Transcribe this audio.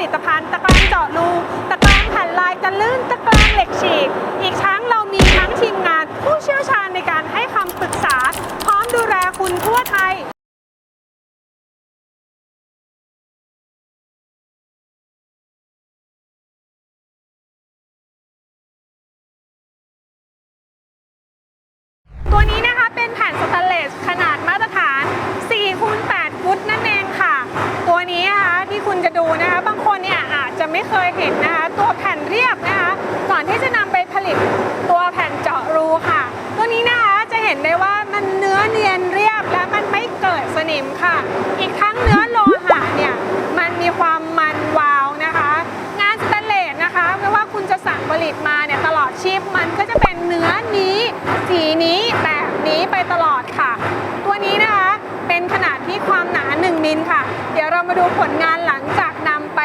ลิตภัณฑ์ตะกร้าเจาะรูตะกร้าแผ่นลายจะลื่นตะกร้าเหล็กฉีก อีกทั้งเรามีทั้งทีมงาน ผู้เชี่ยวชาญในการให้คำปรึกษา พร้อมดูแลคุณทั่วไทยตัวนี้นะคะเป็นแผ่นสแตนเลสขนาดมาตรฐาน4คูณ8ฟุตนั่นเองค่ะ ตัวนี้นะคะที่คุณจะดูนะคะบาง ไม่เคยเห็นนะคะ ตัวแผ่นเรียบนะคะก่อนที่จะนำไปผลิตตัวแผ่นเจาะรูค่ะ ตัวนี้นะคะจะเห็นได้ว่ามันเนื้อเนียนเรียบและมันไม่เกิดสนิมค่ะ อีกทั้งเนื้อโลหะเนี่ยมันมีความมันวาวนะคะ งานสแตนเลสนะคะ ไม่ว่าคุณจะสั่งผลิตมาเนี่ยตลอดชีพมันก็จะเป็นเนื้อนี้ สีนี้แบบนี้ไปตลอดค่ะ ตัวนี้นะคะเป็นขนาดที่ความหนา 1มิลค่ะ เดี๋ยวเรามาดูผลงานหลังจากนำไป